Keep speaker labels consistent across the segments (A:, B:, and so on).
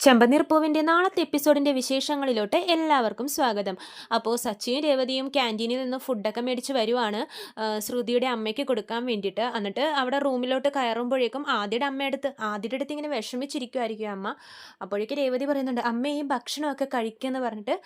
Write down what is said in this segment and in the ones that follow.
A: ചെമ്പനീർ പൂവിന്റെ നാളത്തെ എപ്പിസോഡിന്റെ വിശേഷങ്ങളിലോട്ട് എല്ലാവർക്കും സ്വാഗതം. അപ്പോൾ സച്ചിയും രേവതിയും ക്യാന്റീനിൽ നിന്ന് ഫുഡൊക്കെ മേടിച്ച് വരുവാണ്. ശ്രുതിയുടെ അമ്മയ്ക്ക് കൊടുക്കാൻ വേണ്ടിയിട്ട്. എന്നിട്ട് അവിടെ റൂമിലോട്ട് കയറുമ്പോഴേക്കും ആദ്യയുടെ അമ്മയടുത്ത് ആദ്യയുടെ അടുത്ത് ഇങ്ങനെ വിഷമിച്ചിരിക്കുമായിരിക്കും അമ്മ. അപ്പോഴേക്കും രേവതി പറയുന്നുണ്ട് അമ്മ ഈ ഭക്ഷണമൊക്കെ കഴിക്കുമെന്ന് പറഞ്ഞിട്ട്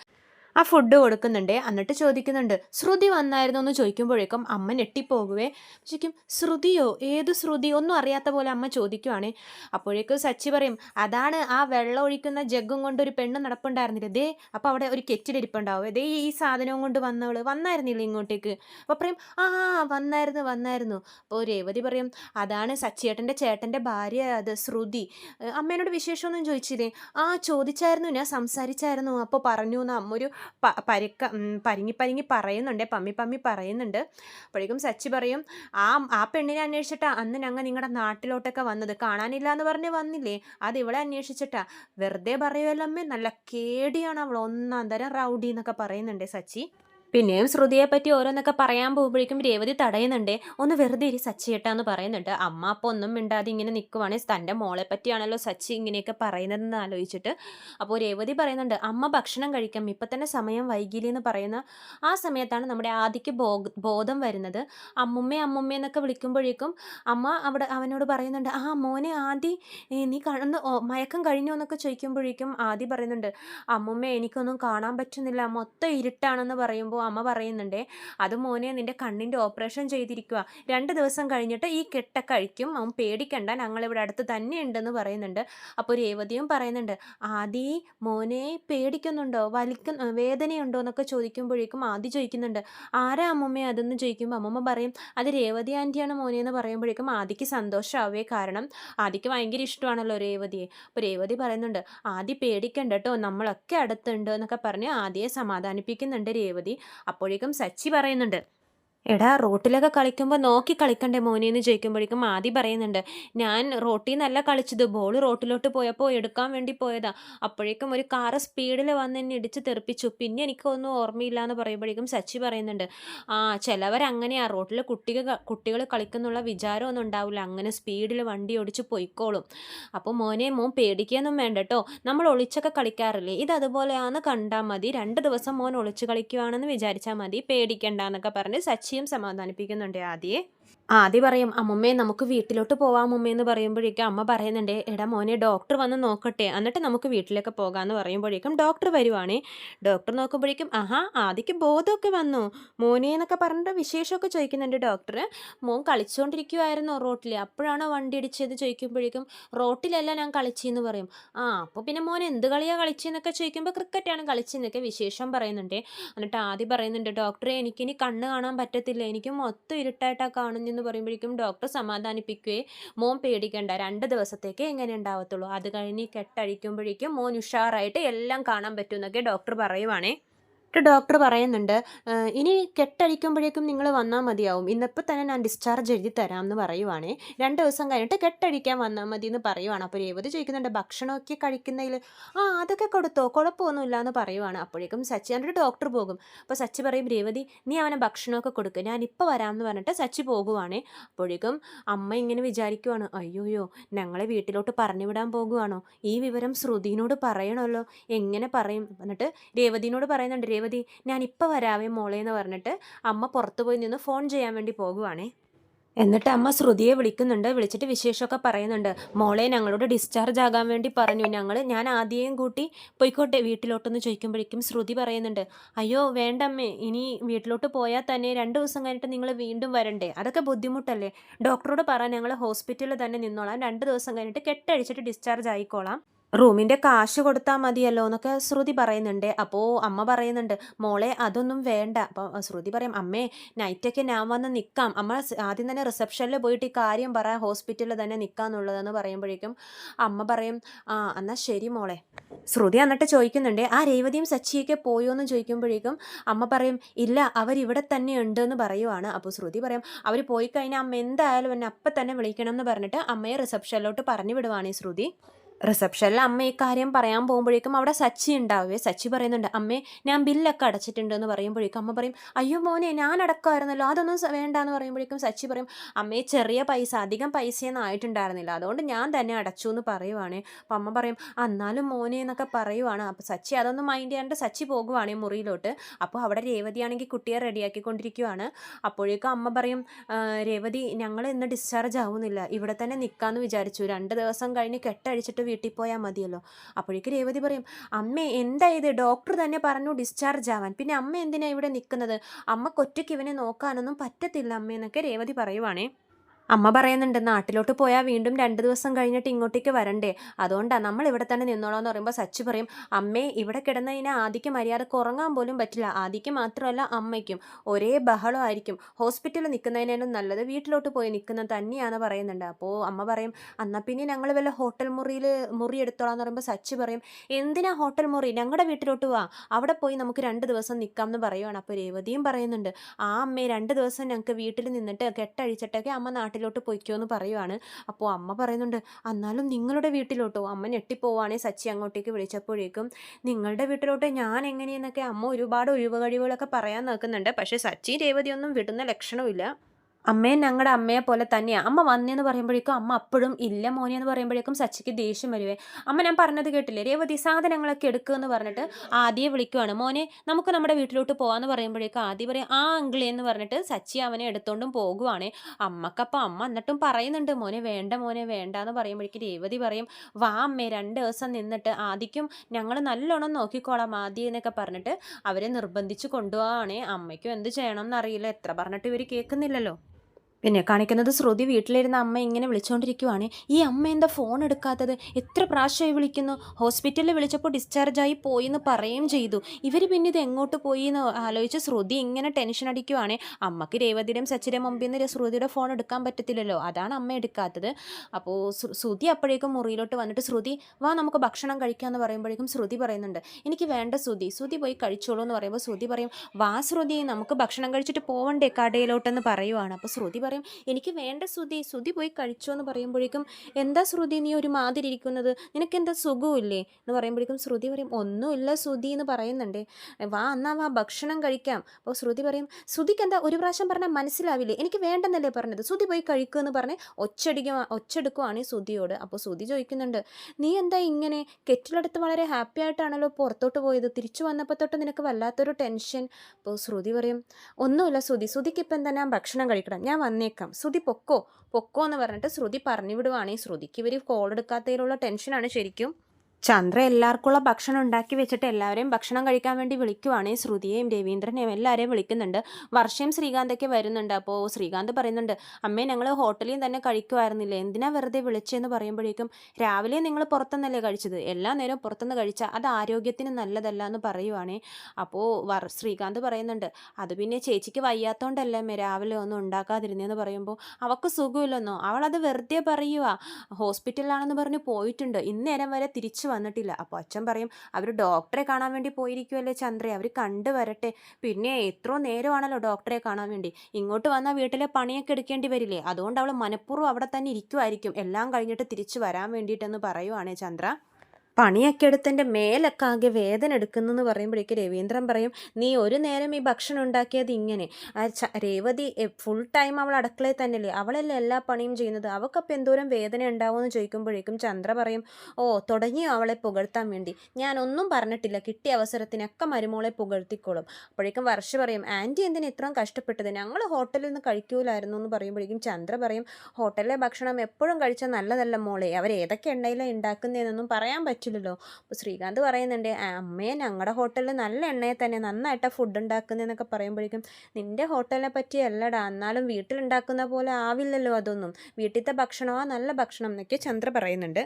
A: ആ ഫുഡ് കൊടുക്കുന്നുണ്ട്. എന്നിട്ട് ചോദിക്കുന്നുണ്ട് ശ്രുതി വന്നായിരുന്നു? എന്ന് ചോദിക്കുമ്പോഴേക്കും അമ്മ ഞെട്ടിപ്പോകുവേ. ശരിക്കും ശ്രുതിയോ? ഏത് ശ്രുതി? ഒന്നും അറിയാത്ത പോലെ അമ്മ ചോദിക്കുവാണ്. അപ്പോഴേക്കും സച്ചി പറയും അതാണ് ആ വെള്ളം ഒഴിക്കുന്ന ജഗ്ഗും കൊണ്ട് ഒരു പെണ്ണ് നടപ്പുണ്ടായിരുന്നില്ല? ദേ അപ്പോൾ അവിടെ ഒരു കെറ്റിലിരിപ്പുണ്ടാവും. ദേ ഈ സാധനവും കൊണ്ട് വന്നവൾ. വന്നായിരുന്നില്ല ഇങ്ങോട്ടേക്ക്? അപ്പോൾ പറയും ആ വന്നായിരുന്നു വന്നായിരുന്നു. അപ്പോൾ രേവതി പറയും അതാണ് സച്ചിയേട്ടന്റെ ചേട്ടന്റെ ഭാര്യ അത് ശ്രുതി. അമ്മേനോട് വിശേഷമൊന്നും ചോദിച്ചില്ലേ? ആ ചോദിച്ചായിരുന്നു ഞാൻ സംസാരിച്ചായിരുന്നു. അപ്പോൾ പറഞ്ഞു എന്ന് അമ്മ ഒരു പരുക്ക പരിങ്ങി പരിങ്ങി പറയുന്നുണ്ട് പമ്മി പമ്മി പറയുന്നുണ്ട്. അപ്പോഴേക്കും സച്ചി പറയും ആ ആ പെണ്ണിനെ അന്വേഷിച്ചിട്ടാ അന്ന് ഞങ്ങൾ നിങ്ങളുടെ നാട്ടിലോട്ടൊക്കെ വന്നത്. കാണാനില്ല എന്ന് പറഞ്ഞ് വന്നില്ലേ? അത് ഇവിടെ അന്വേഷിച്ചിട്ടാ. വെറുതെ പറയുമല്ലോ അമ്മേ. നല്ല കേടിയാണ് അവൾ. ഒന്നാം തരം റൗഡി എന്നൊക്കെ പറയുന്നുണ്ട് സച്ചി. പിന്നെയും ശ്രുതിയെ പറ്റി ഓരോന്നൊക്കെ പറയാൻ പോകുമ്പോഴേക്കും രേവതി തടയുന്നുണ്ട്. ഒന്ന് വെറുതെ ഇരി സച്ചിയേട്ടാന്ന് പറയുന്നുണ്ട്. അമ്മ അപ്പോൾ ഒന്നും മിണ്ടാതെ ഇങ്ങനെ നിൽക്കുവാണെങ്കിൽ തന്റെ മോളെ പറ്റിയാണല്ലോ സച്ചി ഇങ്ങനെയൊക്കെ പറയുന്നതെന്ന് ആലോചിച്ചിട്ട്. അപ്പോൾ രേവതി പറയുന്നുണ്ട് അമ്മ ഭക്ഷണം കഴിക്കാം. ഇപ്പം തന്നെ സമയം വൈകിയില്ലേ എന്ന് പറയുന്ന ആ സമയത്താണ് നമ്മുടെ ആദിക്ക് ബോധം വരുന്നത്. അമ്മുമ്മേ അമ്മുമ്മ എന്നൊക്കെ വിളിക്കുമ്പോഴേക്കും അമ്മ അവിടെ അവനോട് പറയുന്നുണ്ട് ആ മോനെ ആദി നീ കണ്ണ് മയക്കം കഴിഞ്ഞോ എന്നൊക്കെ ചോദിക്കുമ്പോഴേക്കും ആദി പറയുന്നുണ്ട് അമ്മുമ്മ എനിക്കൊന്നും കാണാൻ പറ്റുന്നില്ല. മൊത്തം ഇരുട്ടാണെന്ന് പറയുമ്പോൾ അമ്മ പറയുന്നുണ്ടേ അത് മോനെ നിന്റെ കണ്ണിന്റെ ഓപ്പറേഷൻ ചെയ്തിരിക്കുക രണ്ട് ദിവസം കഴിഞ്ഞിട്ട് ഈ കെട്ട കഴിക്കും. അവൻ പേടിക്കണ്ട ഞങ്ങളിവിടെ അടുത്ത് തന്നെ ഉണ്ടെന്ന് പറയുന്നുണ്ട്. അപ്പോൾ രേവതിയും പറയുന്നുണ്ട് ആദി മോനെ പേടിക്കുന്നുണ്ടോ? വലിക്കുന്ന വേദനയുണ്ടോ എന്നൊക്കെ ചോദിക്കുമ്പോഴേക്കും ആദി ചോദിക്കുന്നുണ്ട് ആരാ അമ്മമ്മ അതെന്ന് ചോദിക്കുമ്പോൾ അമ്മമ്മ പറയും അത് രേവതി ആന്റിയാണ് മോനെ എന്ന് പറയുമ്പോഴേക്കും ആദിക്ക് സന്തോഷമാവേ കാരണം ആദിക്ക് ഭയങ്കര ഇഷ്ടമാണല്ലോ രേവതിയെ. അപ്പോൾ രേവതി പറയുന്നുണ്ട് ആദി പേടിക്കണ്ട കേട്ടോ നമ്മളൊക്കെ അടുത്തുണ്ട് എന്നൊക്കെ പറഞ്ഞ് ആദിയെ സമാധാനിപ്പിക്കുന്നുണ്ട് രേവതി. അപ്പോഴേക്കും സച്ചി പറയുന്നുണ്ട് എടാ റോട്ടിലൊക്കെ കളിക്കുമ്പോൾ നോക്കി കളിക്കണ്ടേ മോനെ എന്ന് ചോദിക്കുമ്പോഴേക്കും ആദി പറയുന്നുണ്ട് ഞാൻ റോട്ടിൽ നിന്നല്ല കളിച്ചത് ബോൾ റോട്ടിലോട്ട് പോയപ്പോൾ എടുക്കാൻ വേണ്ടി പോയതാ. അപ്പോഴേക്കും ഒരു കാറ് സ്പീഡിൽ വന്ന് എന്നെ ഇടിച്ച് തെറിപ്പിച്ചു. പിന്നെ എനിക്കൊന്നും ഓർമ്മയില്ല എന്ന് പറയുമ്പോഴേക്കും സച്ചി പറയുന്നുണ്ട് ആ ചിലവർ അങ്ങനെയാ റോട്ടിൽ കുട്ടികൾ കുട്ടികൾ കളിക്കുന്നുള്ള വിചാരമൊന്നും ഉണ്ടാവില്ല അങ്ങനെ സ്പീഡിൽ വണ്ടി ഓടിച്ച് പോയിക്കോളും. അപ്പോൾ മോനെ മോൻ പേടിക്കുകയൊന്നും വേണ്ട കേട്ടോ നമ്മൾ ഒളിച്ചൊക്കെ കളിക്കാറില്ലേ? ഇത് അതുപോലെയാണെന്ന് കണ്ടാൽ മതി. രണ്ട് ദിവസം മോൻ ഒളിച്ച് കളിക്കുവാണെന്ന് വിചാരിച്ചാൽ മതി. പേടിക്കണ്ട എന്നൊക്കെ പറഞ്ഞ് സച്ചിയും സമാധാനിപ്പിക്കുന്നുണ്ട് ആദ്യേ ആദ്യ പറയും അമ്മമ്മേ നമുക്ക് വീട്ടിലോട്ട് പോവാം അമ്മമ്മേ എന്ന് പറയുമ്പോഴേക്കും അമ്മ പറയുന്നുണ്ട് എടാ മോനെ ഡോക്ടർ വന്ന് നോക്കട്ടെ. എന്നിട്ട് നമുക്ക് വീട്ടിലേക്ക് പോകാമെന്ന് പറയുമ്പോഴേക്കും ഡോക്ടർ വരുവാണേ. ഡോക്ടർ നോക്കുമ്പോഴേക്കും ആഹാ ആദ്യക്ക് ബോധമൊക്കെ വന്നു. മോനെ എന്നൊക്കെ പറഞ്ഞിട്ട് വിശേഷമൊക്കെ ചോദിക്കുന്നുണ്ട് ഡോക്ടർ. മോൻ കളിച്ചുകൊണ്ടിരിക്കുമായിരുന്നു റോട്ടിൽ അപ്പോഴാണോ വണ്ടി ഇടിച്ചത് ചോദിക്കുമ്പോഴേക്കും റോട്ടിലല്ല ഞാൻ കളിച്ചെന്ന് പറയും. ആ അപ്പോൾ പിന്നെ മോൻ എന്ത് കളിയാണ് കളിച്ചെന്നൊക്കെ ചോദിക്കുമ്പോൾ ക്രിക്കറ്റാണ് കളിച്ചെന്നൊക്കെ വിശേഷം പറയുന്നുണ്ട്. എന്നിട്ട് ആദ്യം പറയുന്നുണ്ട് ഡോക്ടറെ എനിക്കിനി കണ്ണ് കാണാൻ പറ്റത്തില്ല. എനിക്ക് മൊത്തം ഇരുട്ടായിട്ടാണ് കാണുന്നതെന്ന് പറയുമ്പോഴേക്കും ഡോക്ടർ സമാധാനിപ്പിക്കുകയും മോൻ പേടിക്കേണ്ട രണ്ട് ദിവസത്തേക്ക് എങ്ങനെ ഉണ്ടാവത്തുള്ളൂ. അത് കഴിഞ്ഞ് കെട്ടഴിക്കുമ്പോഴേക്കും മോൻ ഉഷാറായിട്ട് എല്ലാം കാണാൻ പറ്റുമെന്നൊക്കെ ഡോക്ടർ പറയുവാണേ. എന്നിട്ട് ഡോക്ടർ പറയുന്നുണ്ട് ഇനി കെട്ടഴിക്കുമ്പോഴേക്കും നിങ്ങൾ വന്നാൽ മതിയാവും. ഇന്നിപ്പോൾ തന്നെ ഞാൻ ഡിസ്ചാർജ് എഴുതി തരാം എന്ന് പറയുവാണേ. രണ്ട് ദിവസം കഴിഞ്ഞിട്ട് കെട്ടഴിക്കാൻ വന്നാൽ മതി എന്ന് പറയുവാണ്. അപ്പോൾ രേവതി ചോദിക്കുന്നുണ്ട് ഭക്ഷണമൊക്കെ കഴിക്കുന്നതിൽ ആ അതൊക്കെ കൊടുത്തോ കുഴപ്പമൊന്നുമില്ല എന്ന് പറയുവാണ്. അപ്പോഴേക്കും സച്ചി എന്നിട്ട് ഡോക്ടർ പോകും. അപ്പോൾ സച്ചി പറയും രേവതി നീ അവനെ ഭക്ഷണമൊക്കെ കൊടുക്കുക ഞാൻ ഇപ്പോൾ വരാമെന്ന് പറഞ്ഞിട്ട് സച്ചി പോകുവാണേ. അപ്പോഴേക്കും അമ്മ ഇങ്ങനെ വിചാരിക്കുവാണ് അയ്യോയോ ഞങ്ങളെ വീട്ടിലോട്ട് പറഞ്ഞു വിടാൻ പോകുവാണോ? ഈ വിവരം ശ്രുതിനോട് പറയണമല്ലോ. എങ്ങനെ പറയും? എന്നിട്ട് രേവതിനോട് പറയുന്നുണ്ട് രേവതി ഞാൻ ഇപ്പോൾ വരാവേ മോളെ എന്ന് പറഞ്ഞിട്ട് അമ്മ പുറത്തു പോയി നിന്ന് ഫോൺ ചെയ്യാൻ വേണ്ടി പോകുവാണേ. എന്നിട്ട് അമ്മ ശ്രുതിയെ വിളിക്കുന്നുണ്ട് വിളിച്ചിട്ട് വിശേഷമൊക്കെ പറയുന്നുണ്ട്. മോളെ ഞങ്ങളോട് ഡിസ്ചാർജ് ആകാൻ വേണ്ടി പറഞ്ഞു. ഞങ്ങൾ ഞാൻ ആദ്യം കൂട്ടി പോയിക്കോട്ടെ വീട്ടിലോട്ടെന്ന് ചോദിക്കുമ്പോഴേക്കും ശ്രുതി പറയുന്നുണ്ട് അയ്യോ വേണ്ടമ്മേ ഇനി വീട്ടിലോട്ട് പോയാൽ തന്നെ രണ്ട് ദിവസം കഴിഞ്ഞിട്ട് നിങ്ങൾ വീണ്ടും വരണ്ടേ? അതൊക്കെ ബുദ്ധിമുട്ടല്ലേ? ഡോക്ടറോട് പറ ഞങ്ങൾ ഹോസ്പിറ്റലിൽ തന്നെ നിന്നോളാം. രണ്ട് ദിവസം കഴിഞ്ഞിട്ട് കെട്ടഴിച്ചിട്ട് ഡിസ്ചാർജ് ആയിക്കോളാം. റൂമിന്റെ കാശ് കൊടുത്താൽ മതിയല്ലോ എന്നൊക്കെ ശ്രുതി പറയുന്നുണ്ട്. അപ്പോൾ അമ്മ പറയുന്നുണ്ട് മോളെ അതൊന്നും വേണ്ട. അപ്പോൾ ശ്രുതി പറയും അമ്മേ നൈറ്റൊക്കെ ഞാൻ വന്ന് നിൽക്കാം അമ്മ ആദ്യം തന്നെ റിസപ്ഷനിൽ പോയിട്ട് ഈ കാര്യം പറ ഹോസ്പിറ്റലിൽ തന്നെ നിൽക്കാന്നുള്ളതെന്ന് പറയുമ്പോഴേക്കും അമ്മ പറയും ആ എന്നാൽ ശരി മോളെ. ശ്രുതി എന്നിട്ട് ചോദിക്കുന്നുണ്ട് ആ രേവതിയും സച്ചിയൊക്കെ പോയോ? എന്ന് ചോദിക്കുമ്പോഴേക്കും അമ്മ പറയും ഇല്ല അവരിവിടെ തന്നെ ഉണ്ട് എന്ന് പറയുവാണ്. അപ്പോൾ ശ്രുതി പറയും അവർ പോയി കഴിഞ്ഞാൽ അമ്മ എന്തായാലും എന്നെ അപ്പം തന്നെ വിളിക്കണം എന്ന് പറഞ്ഞിട്ട് അമ്മയെ റിസപ്ഷനിലോട്ട് പറഞ്ഞു വിടുവാണ് ഈ ശ്രുതി. റിസപ്ഷനിൽ അമ്മ ഈ കാര്യം പറയാൻ പോകുമ്പോഴേക്കും അവിടെ സച്ചി ഉണ്ടാവുകയെ സച്ചി പറയുന്നുണ്ട് അമ്മേ ഞാൻ ബില്ലൊക്കെ അടച്ചിട്ടുണ്ട് എന്ന് പറയുമ്പോഴേക്കും അമ്മ പറയും അയ്യോ മോനെ ഞാൻ അടക്കമായിരുന്നല്ലോ അതൊന്നും വേണ്ട എന്ന് പറയുമ്പോഴേക്കും സച്ചി പറയും അമ്മേ ചെറിയ പൈസ അധികം പൈസയൊന്നും ആയിട്ടുണ്ടായിരുന്നില്ല. അതുകൊണ്ട് ഞാൻ തന്നെ അടച്ചു എന്ന് പറയുവാണ്. അപ്പം അമ്മ പറയും എന്നാലും മോനെ എന്നൊക്കെ പറയുവാണ്. അപ്പം സച്ചി അതൊന്നും മൈൻഡ് ചെയ്യാണ്ട് സച്ചി പോകുവാണേ മുറിയിലോട്ട്. അപ്പോൾ അവിടെ രേവതിയാണെങ്കിൽ കുട്ടിയെ റെഡിയാക്കിക്കൊണ്ടിരിക്കുവാണ്. അപ്പോഴേക്കും അമ്മ പറയും രേവതി ഞങ്ങൾ ഇന്ന് ഡിസ്ചാർജ് ആവുന്നില്ല. ഇവിടെ തന്നെ നിൽക്കാമെന്ന് വിചാരിച്ചു. രണ്ട് ദിവസം കഴിഞ്ഞ് കെട്ടഴിച്ചിട്ട് വീട്ടിൽ പോയാൽ മതിയല്ലോ. അപ്പോഴേക്ക് രേവതി പറയും അമ്മേ എന്താ ഇത്? ഡോക്ടർ തന്നെ പറഞ്ഞു ഡിസ്ചാർജ് ആവാൻ. പിന്നെ അമ്മ എന്തിനാണ് ഇവിടെ നിൽക്കുന്നത്? അമ്മക്കൊറ്റയ്ക്ക് ഇവനെ നോക്കാനൊന്നും പറ്റത്തില്ല അമ്മയെന്നൊക്കെ രേവതി പറയുവാണേ. അമ്മ പറയുന്നുണ്ട് നാട്ടിലോട്ട് പോയാൽ വീണ്ടും രണ്ട് ദിവസം കഴിഞ്ഞിട്ട് ഇങ്ങോട്ടേക്ക് വരണ്ടേ? അതുകൊണ്ടാണ് നമ്മൾ ഇവിടെ തന്നെ നിന്നോളാം എന്ന് പറയുമ്പോൾ സച്ച് പറയും അമ്മേ ഇവിടെ കിടന്നതിന് ആദിക്ക് മര്യാദ കുറങ്ങാൻ പോലും പറ്റില്ല. ആദിക്ക് മാത്രമല്ല അമ്മയ്ക്കും ഒരേ ബഹളമായിരിക്കും ഹോസ്പിറ്റലിൽ നിൽക്കുന്നതിനേലും നല്ലത് വീട്ടിലോട്ട് പോയി നിൽക്കുന്നത് തന്നെയാണ് പറയുന്നുണ്ട്. അപ്പോൾ അമ്മ പറയും എന്നാൽ പിന്നെ ഞങ്ങൾ വല്ല ഹോട്ടൽ മുറിയിൽ മുറി എടുത്തോളാം എന്ന് പറയുമ്പോൾ സച്ച് പറയും എന്തിനാ ഹോട്ടൽ മുറി? ഞങ്ങളുടെ വീട്ടിലോട്ട് വാ. അവിടെ പോയി നമുക്ക് രണ്ട് ദിവസം നിൽക്കാം എന്ന് പറയുവാണ്. അപ്പോൾ രേവതിയും പറയുന്നുണ്ട് ആ അമ്മേ രണ്ട് ദിവസം ഞങ്ങൾക്ക് വീട്ടിൽ നിന്നിട്ട് കെട്ടഴിച്ചിട്ടൊക്കെ അമ്മ നാട്ടിലോട്ട് പൊയ്ക്കോ എന്ന് പറയുവാണ്. അപ്പോൾ അമ്മ പറയുന്നുണ്ട് എന്നാലും നിങ്ങളുടെ വീട്ടിലോട്ടോ? അമ്മ ഞെട്ടിപ്പോവാണേ സച്ചി അങ്ങോട്ടേക്ക് വിളിച്ചപ്പോഴേക്കും. നിങ്ങളുടെ വീട്ടിലോട്ട് ഞാൻ എങ്ങനെയെന്നൊക്കെ അമ്മ ഒരുപാട് ഒഴിവ് കഴിവുകളൊക്കെ പറയാൻ നോക്കുന്നുണ്ട്. പക്ഷേ സച്ചി രേവതിയൊന്നും വിടുന്ന ലക്ഷണമില്ല അമ്മയും ഞങ്ങളുടെ അമ്മയെ പോലെ തന്നെയാണ് അമ്മ വന്നേന്ന് പറയുമ്പോഴേക്കും അമ്മ അപ്പോഴും ഇല്ല മോനെ എന്ന് പറയുമ്പോഴേക്കും സച്ചിക്ക് ദേഷ്യം വരുവേ. അമ്മ ഞാൻ പറഞ്ഞത് കേട്ടില്ലേ? രേവതി സാധനങ്ങളൊക്കെ എടുക്കുക എന്ന് പറഞ്ഞിട്ട് ആദ്യം വിളിക്കുവാണ്. മോനെ നമുക്ക് നമ്മുടെ വീട്ടിലോട്ട് പോകാമെന്ന് പറയുമ്പോഴേക്കും ആദ്യം പറയും ആ അങ്കിളി എന്ന് പറഞ്ഞിട്ട് സച്ചി അവനെ എടുത്തോണ്ടും പോകുവാണ്. അമ്മക്കപ്പം അമ്മ എന്നിട്ടും പറയുന്നുണ്ട് മോനെ വേണ്ട മോനെ വേണ്ട എന്ന് പറയുമ്പോഴേക്കും രേവതി പറയും വാ അമ്മേ രണ്ട് ദിവസം നിന്നിട്ട് ആദ്യം ഞങ്ങൾ നല്ലോണം നോക്കിക്കോളാം ആദ്യം എന്നൊക്കെ പറഞ്ഞിട്ട് അവരെ നിർബന്ധിച്ച് കൊണ്ടുപോവാണേ. അമ്മയ്ക്കും എന്ത് ചെയ്യണം എന്നറിയില്ല എത്ര പറഞ്ഞിട്ട് ഇവർ കേൾക്കുന്നില്ലല്ലോ പിന്നെ കാണിക്കുന്നത് ശ്രുതി വീട്ടിലിരുന്ന അമ്മ ഇങ്ങനെ വിളിച്ചുകൊണ്ടിരിക്കുവാണ് ഈ അമ്മ എന്താ ഫോൺ എടുക്കാത്തത്? എത്ര പ്രാവശ്യമായി വിളിക്കുന്നു? ഹോസ്പിറ്റലിൽ വിളിച്ചപ്പോൾ ഡിസ്ചാർജ് ആയി പോയി എന്ന് പറയുകയും ചെയ്തു. ഇവർ പിന്നെ ഇത് എങ്ങോട്ട് പോയി എന്ന് ആലോചിച്ച് ശ്രുതി ഇങ്ങനെ ടെൻഷൻ അടിക്കുവാണ്. അമ്മയ്ക്ക് രേവതിയുടെയും സച്ചിയുടെ മുമ്പിൽ നിന്ന് ശ്രുതിയുടെ ഫോൺ എടുക്കാൻ പറ്റത്തില്ലല്ലോ. അതാണ് അമ്മ എടുക്കാത്തത്. അപ്പോൾ ശ്രുതി അപ്പോഴേക്കും മുറിയിലോട്ട് വന്നിട്ട് ശ്രുതി വാ നമുക്ക് ഭക്ഷണം കഴിക്കാമെന്ന് പറയുമ്പോഴേക്കും ശ്രുതി പറയുന്നുണ്ട്. എനിക്ക് വേണ്ട ശ്രുതി. ശ്രുതി പോയി കഴിച്ചോളൂ എന്ന് പറയുമ്പോൾ ശ്രുതി പറയും വാ ശ്രുതി നമുക്ക് ഭക്ഷണം കഴിച്ചിട്ട് പോവണ്ടേ കടയിലോട്ടെന്ന് പറയുവാണ്. അപ്പോൾ ശ്രുതി പറയും എനിക്ക് വേണ്ട ശ്രുതി ശ്രുതി പോയി കഴിച്ചോ എന്ന് പറയുമ്പോഴേക്കും എന്താ ശ്രുതി നീ ഒരു മാതിരി ഇരിക്കുന്നത്? നിനക്ക് എന്താ സുഖമില്ലേ എന്ന് പറയുമ്പോഴേക്കും ശ്രുതി പറയും ഒന്നുമില്ല ശ്രുതി എന്ന് പറയുന്നുണ്ട്. വാ എന്നാ വാ ഭക്ഷണം കഴിക്കാം. അപ്പോൾ ശ്രുതി പറയും ശ്രുതിക്ക് എന്താ ഒരു പ്രാവശ്യം പറഞ്ഞാൽ മനസ്സിലാവില്ലേ? എനിക്ക് വേണ്ടെന്നല്ലേ പറഞ്ഞത്. ശ്രുതി പോയി കഴിക്കുക എന്ന് പറഞ്ഞ് ഒച്ചടിക്കുക ഒച്ചെടുക്കുവാണ് ശ്രുതിയോട്. അപ്പോൾ ശ്രുതി ചോദിക്കുന്നുണ്ട് നീ എന്താ ഇങ്ങനെ കെറ്റിലെടുത്ത് വളരെ ഹാപ്പി ആയിട്ടാണല്ലോ പുറത്തോട്ട് പോയത്? തിരിച്ചു വന്നപ്പോൾ തൊട്ട് നിനക്ക് വല്ലാത്തൊരു ടെൻഷൻ. അപ്പോൾ ശ്രുതി പറയും ഒന്നുമില്ല ശ്രുതി. ശ്രുതിക്ക് ഇപ്പം എന്താ? ഞാൻ ഭക്ഷണം കഴിക്കണം. ഞാൻ വന്നേക്കാം. ശ്രുതി പൊക്കോ? പൊക്കോ എന്ന് പറഞ്ഞിട്ട് ശ്രുതി പറഞ്ഞു വിടുവാണെങ്കിൽ ശ്രുതിക്ക് ഇവർ കോൾ എടുക്കാത്തതിലുള്ള ടെൻഷനാണ് ശരിക്കും. ചന്ദ്ര എല്ലാവർക്കുള്ള ഭക്ഷണം ഉണ്ടാക്കി വെച്ചിട്ട് എല്ലാവരെയും ഭക്ഷണം കഴിക്കാൻ വേണ്ടി വിളിക്കുവാണേ ശ്രുതിയെയും രവീന്ദ്രനെയും എല്ലാവരെയും വിളിക്കുന്നുണ്ട്. വർഷയും ശ്രീകാന്തൊക്കെ വരുന്നുണ്ട്. അപ്പോൾ ശ്രീകാന്ത് പറയുന്നുണ്ട് അമ്മേ ഞങ്ങൾ ഹോട്ടലിൽ തന്നെ കഴിക്കുമായിരുന്നില്ല എന്തിനാ വെറുതെ വിളിച്ചതെന്ന് പറയുമ്പോഴേക്കും രാവിലെ നിങ്ങൾ പുറത്തുനിന്നല്ലേ കഴിച്ചത്? എല്ലാ നേരവും പുറത്തുനിന്ന് കഴിച്ചാൽ അത് ആരോഗ്യത്തിന് നല്ലതല്ല എന്ന് പറയുവാണേ. അപ്പോൾ വർ ശ്രീകാന്ത് പറയുന്നുണ്ട് അത് പിന്നെ ചേച്ചിക്ക് വയ്യാത്തോണ്ടല്ലേ അമ്മേ രാവിലെ ഒന്നും ഉണ്ടാക്കാതിരുന്നതെന്ന് പറയുമ്പോൾ അവൾക്ക് സുഖമില്ലെന്നോ? അവളത് വെറുതെ പറയുക ഹോസ്പിറ്റലിലാണെന്ന് പറഞ്ഞ് പോയിട്ടുണ്ട്. ഇന്നേരം വരെ തിരിച്ചു വന്നിട്ടില്ല. അപ്പോൾ അച്ഛൻ പറയും അവർ ഡോക്ടറെ കാണാൻ വേണ്ടി പോയിരിക്കുമല്ലേ ചന്ദ്ര അവർ കണ്ടു വരട്ടെ. പിന്നെ എത്രയോ നേരമാണല്ലോ ഡോക്ടറെ കാണാൻ വേണ്ടി. ഇങ്ങോട്ട് വന്നാൽ വീട്ടിലെ പണിയൊക്കെ എടുക്കേണ്ടി വരില്ലേ? അതുകൊണ്ട് അവൾ മനഃപൂർവം അവിടെ തന്നെ ഇരിക്കുമായിരിക്കും എല്ലാം കഴിഞ്ഞിട്ട് തിരിച്ചു വരാൻ വേണ്ടിയിട്ടെന്ന് പറയുവാണേ ചന്ദ്ര. പണിയൊക്കെ എടുത്തതിന്റെ മേലൊക്കെ ആകെ വേദന എടുക്കുന്നെന്ന് പറയുമ്പോഴേക്കും രവീന്ദ്രൻ പറയും നീ ഒരു നേരം ഈ ഭക്ഷണം ഉണ്ടാക്കിയത് ഇങ്ങനെ. രേവതി ഫുൾ ടൈം അവൾ അടുക്കളയിൽ തന്നെയല്ലേ. അവളല്ലേ എല്ലാ പണിയും ചെയ്യുന്നത്. അവൾക്കപ്പോൾ എന്തോരം വേദന ഉണ്ടാവുമെന്ന് ചോദിക്കുമ്പോഴേക്കും ചന്ദ്ര പറയും ഓ തുടങ്ങിയോ അവളെ പുകഴ്ത്താൻ വേണ്ടി. ഞാൻ ഒന്നും പറഞ്ഞിട്ടില്ല. കിട്ടിയ അവസരത്തിനൊക്കെ മരുമോളെ പുകഴ്ത്തിക്കോളും. അപ്പോഴേക്കും വർഷ പറയും ആന്റി എന്തിനു ഇത്രയും കഷ്ടപ്പെട്ടത്? ഞങ്ങൾ ഹോട്ടലിൽ നിന്ന് കഴിക്കൂലായിരുന്നു എന്ന് പറയുമ്പോഴേക്കും ചന്ദ്ര പറയും ഹോട്ടലിലെ ഭക്ഷണം എപ്പോഴും കഴിച്ചാൽ നല്ലതല്ല മോളെ. അവർ ഏതൊക്കെ എണ്ണയിലാണ് ഉണ്ടാക്കുന്നതെന്നൊന്നും പറയാൻ പറ്റില്ലല്ലോ അപ്പോൾ ശ്രീകാന്ത് പറയുന്നുണ്ട് അമ്മേ അമ്മയെ ഞങ്ങളുടെ ഹോട്ടലിൽ നല്ല എണ്ണയെ തന്നെ നന്നായിട്ടാണ് ഫുഡ് ഉണ്ടാക്കുന്നതെന്നൊക്കെ പറയുമ്പോഴേക്കും നിന്റെ ഹോട്ടലിനെ പറ്റി അല്ലടാ എന്നാലും വീട്ടിലുണ്ടാക്കുന്ന പോലെ ആവില്ലല്ലോ അതൊന്നും. വീട്ടിലത്തെ ഭക്ഷണമാണ് നല്ല ഭക്ഷണം എന്നൊക്കെ ചന്ദ്ര പറയുന്നുണ്ട്.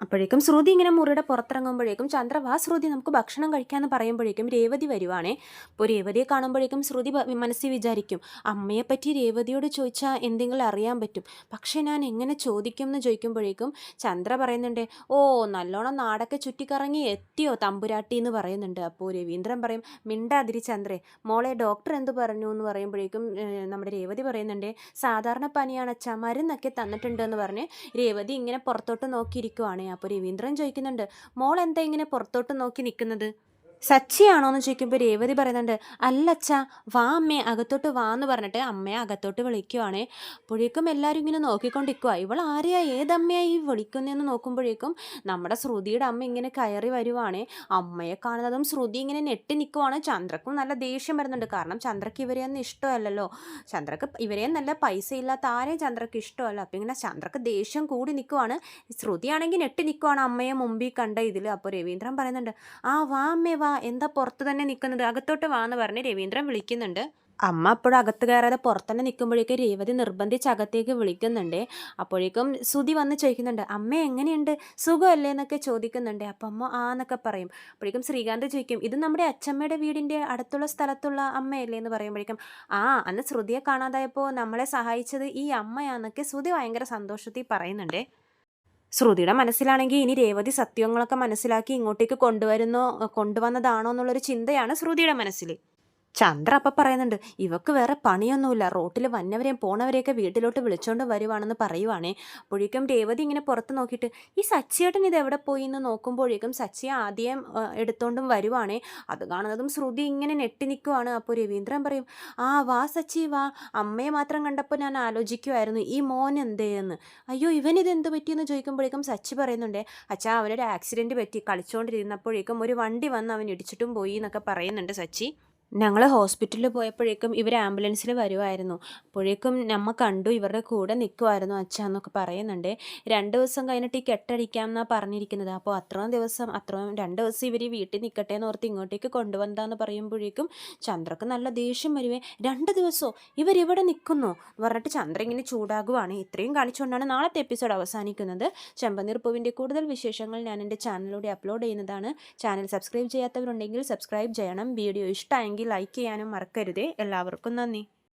A: അപ്പോഴേക്കും ശ്രുതി ഇങ്ങനെ മുറിയുടെ പുറത്തിറങ്ങുമ്പോഴേക്കും ചന്ദ്ര വാ ശ്രുതി നമുക്ക് ഭക്ഷണം കഴിക്കാമെന്ന് പറയുമ്പോഴേക്കും രേവതി വരുവാണേ. അപ്പോൾ രേവതിയെ കാണുമ്പോഴേക്കും ശ്രുതി മനസ്സിൽ വിചാരിക്കും അമ്മയെപ്പറ്റി രേവതിയോട് ചോദിച്ചാൽ എന്തെങ്കിലും അറിയാൻ പറ്റും. പക്ഷേ ഞാൻ എങ്ങനെ ചോദിക്കും എന്ന് ചോദിക്കുമ്പോഴേക്കും ചന്ദ്ര പറയുന്നുണ്ട് ഓ നല്ലോണം നാടൊക്കെ ചുറ്റിക്കറങ്ങി എത്തിയോ തമ്പുരാട്ടി എന്ന് പറയുന്നുണ്ട്. അപ്പോൾ രവീന്ദ്രൻ പറയും മിണ്ടാതിരി ചന്ദ്രേ മോളെ ഡോക്ടർ എന്ത് പറഞ്ഞു എന്ന് പറയുമ്പോഴേക്കും നമ്മുടെ രേവതി പറയുന്നുണ്ട് സാധാരണ പനിയാണ് അച്ഛ മരുന്നൊക്കെ തന്നിട്ടുണ്ട് എന്ന് പറഞ്ഞ് രേവതി ഇങ്ങനെ പുറത്തോട്ട് നോക്കിയിരിക്കുവാണ്. അപ്പോൾ രവീന്ദ്രൻ ചോദിക്കുന്നുണ്ട് മോൾ എന്താ ഇങ്ങനെ പുറത്തോട്ട് നോക്കി നിൽക്കുന്നത്? സച്ചിയാണോ എന്ന് ചോദിക്കുമ്പോൾ രേവതി പറയുന്നുണ്ട് അല്ല അച്ഛ വാ അമ്മേ അകത്തോട്ട് വാ എന്ന് പറഞ്ഞിട്ട് അമ്മയെ അകത്തോട്ട് വിളിക്കുവാണേ. അപ്പോഴേക്കും എല്ലാവരും ഇങ്ങനെ നോക്കിക്കൊണ്ടിരിക്കുക ഇവൾ ആരെയാ ഏതമ്മയായി വിളിക്കുന്നതെന്ന് നോക്കുമ്പോഴേക്കും നമ്മുടെ ശ്രുതിയുടെ അമ്മ ഇങ്ങനെ കയറി വരുവാണേ. അമ്മയെ കാണുന്നതും ശ്രുതി ഇങ്ങനെ നെട്ടി നിൽക്കുവാണ് ചന്ദ്രക്കും നല്ല ദേഷ്യം വരുന്നുണ്ട്. കാരണം ചന്ദ്രക്ക് ഇവരെയൊന്നും ഇഷ്ടമല്ലല്ലോ. ചന്ദ്രക്ക് ഇവരെയും നല്ല പൈസ ഇല്ലാത്ത ആരെയും ചന്ദ്രക്ക് ഇഷ്ടമല്ല. അപ്പം ഇങ്ങനെ ചന്ദ്രക്ക് ദേഷ്യം കൂടി നിൽക്കുവാണ് ശ്രുതിയാണെങ്കിൽ നെട്ടി നിൽക്കുവാണ് അമ്മയെ മുമ്പിൽ കണ്ട ഇതിൽ അപ്പോൾ രവീന്ദ്രൻ പറയുന്നുണ്ട് ആ വാ അമ്മേ വാ. എന്താ പുറത്ത് തന്നെ നിൽക്കുന്നത്? അകത്തോട്ട് വാ എന്ന് പറഞ്ഞ് രവീന്ദ്രൻ വിളിക്കുന്നുണ്ട്. അമ്മ അപ്പോഴും അകത്ത് കയറാതെ പുറത്തന്നെ നിൽക്കുമ്പോഴേക്കും രേവതി നിർബന്ധിച്ച് അകത്തേക്ക് വിളിക്കുന്നുണ്ട്. അപ്പോഴേക്കും സുതി വന്ന് ചോദിക്കുന്നുണ്ട് അമ്മ എങ്ങനെയുണ്ട്? സുഖമല്ലേ? എന്നൊക്കെ ചോദിക്കുന്നുണ്ട്. അപ്പം അമ്മ ആ എന്നൊക്കെ പറയും. അപ്പോഴേക്കും ശ്രീകാന്ത് ചോദിക്കും ഇത് നമ്മുടെ അച്ചമ്മയുടെ വീടിന്റെ അടുത്തുള്ള സ്ഥലത്തുള്ള അമ്മയല്ലേ? എന്ന് പറയുമ്പോഴേക്കും ആ അന്ന് ശ്രുതിയെ കാണാതായപ്പോൾ നമ്മളെ സഹായിച്ചത് ഈ അമ്മയാന്നൊക്കെ സുതി ഭയങ്കര സന്തോഷത്തിൽ പറയുന്നുണ്ട്. ശ്രുതിയുടെ മനസ്സിലാണെങ്കിൽ ഇനി രേവതി സത്യങ്ങളൊക്കെ മനസ്സിലാക്കി ഇങ്ങോട്ടേക്ക് കൊണ്ടുവരുന്നോ കൊണ്ടുവന്നതാണോ എന്നുള്ളൊരു ചിന്തയാണ് ശ്രുതിയുടെ മനസ്സിൽ ചന്ദ്ര അപ്പം പറയുന്നുണ്ട് ഇവക്ക് വേറെ പണിയൊന്നുമില്ല. റോട്ടിൽ വന്നവരെയും പോണവരെയൊക്കെ വീട്ടിലോട്ട് വിളിച്ചോണ്ട് വരുവാണെന്ന് പറയുവാണേ. അപ്പോഴേക്കും രേവതി ഇങ്ങനെ പുറത്ത് നോക്കിയിട്ട് ഈ സച്ചിയേട്ടൻ ഇത് എവിടെ പോയി എന്ന് നോക്കുമ്പോഴേക്കും സച്ചി ആദ്യം എടുത്തോണ്ടും വരുവാണേ. അത് കാണുന്നതും ശ്രുതി ഇങ്ങനെ നെട്ടി നിൽക്കുവാണ് അപ്പോൾ രവീന്ദ്രൻ പറയും ആ വാ സച്ചി വാ. അമ്മയെ മാത്രം കണ്ടപ്പോൾ ഞാൻ ആലോചിക്കുമായിരുന്നു ഈ മോൻ എന്തേന്ന്? അയ്യോ ഇവൻ ഇത് എന്ത് പറ്റിയെന്ന് ചോദിക്കുമ്പോഴേക്കും സച്ചി പറയുന്നുണ്ട് അച്ഛാ അവനൊരു ആക്സിഡന്റ് പറ്റി. കളിച്ചുകൊണ്ടിരുന്നപ്പോഴേക്കും ഒരു വണ്ടി വന്ന് അവൻ ഇടിച്ചിട്ടും പോയി എന്നൊക്കെ പറയുന്നുണ്ട് സച്ചി. ഞങ്ങൾ ഹോസ്പിറ്റലിൽ പോയപ്പോഴേക്കും ഇവർ ആംബുലൻസിൽ വരുമായിരുന്നു അപ്പോഴേക്കും നമ്മൾ കണ്ടു ഇവരുടെ കൂടെ നിൽക്കുമായിരുന്നു അച്ഛ എന്നൊക്കെ പറയുന്നുണ്ട്. രണ്ട് ദിവസം കഴിഞ്ഞിട്ട് ഈ കെട്ടടിക്കാം എന്നാണ് പറഞ്ഞിരിക്കുന്നത്. അപ്പോൾ അത്രയും ദിവസം അത്രയും രണ്ട് ദിവസം ഇവർ വീട്ടിൽ നിൽക്കട്ടെ എന്ന് ഓർത്ത് ഇങ്ങോട്ടേക്ക് കൊണ്ടുവന്നതാന്ന് പറയുമ്പോഴേക്കും ചന്ദ്രക്ക് നല്ല ദേഷ്യം വരുവേ. രണ്ട് ദിവസമോ ഇവരിവിടെ നിൽക്കുന്നു എന്ന് പറഞ്ഞിട്ട് ചന്ദ്ര ഇങ്ങനെ ചൂടാകുവാണ്. ഇത്രയും കാണിച്ചുകൊണ്ടാണ് നാളത്തെ എപ്പിസോഡ് അവസാനിക്കുന്നത്. ചെമ്പനീർ പൂവിന്റെ കൂടുതൽ വിശേഷങ്ങൾ ഞാൻ എന്റെ ചാനലിലൂടെ അപ്ലോഡ് ചെയ്യുന്നതാണ്. ചാനൽ സബ്സ്ക്രൈബ് ചെയ്യാത്തവരുണ്ടെങ്കിൽ സബ്സ്ക്രൈബ് ചെയ്യണം. വീഡിയോ ഇഷ്ടമായെങ്കിൽ ലൈക്ക് ചെയ്യാനും മറക്കരുതേ. എല്ലാവർക്കും നന്ദി.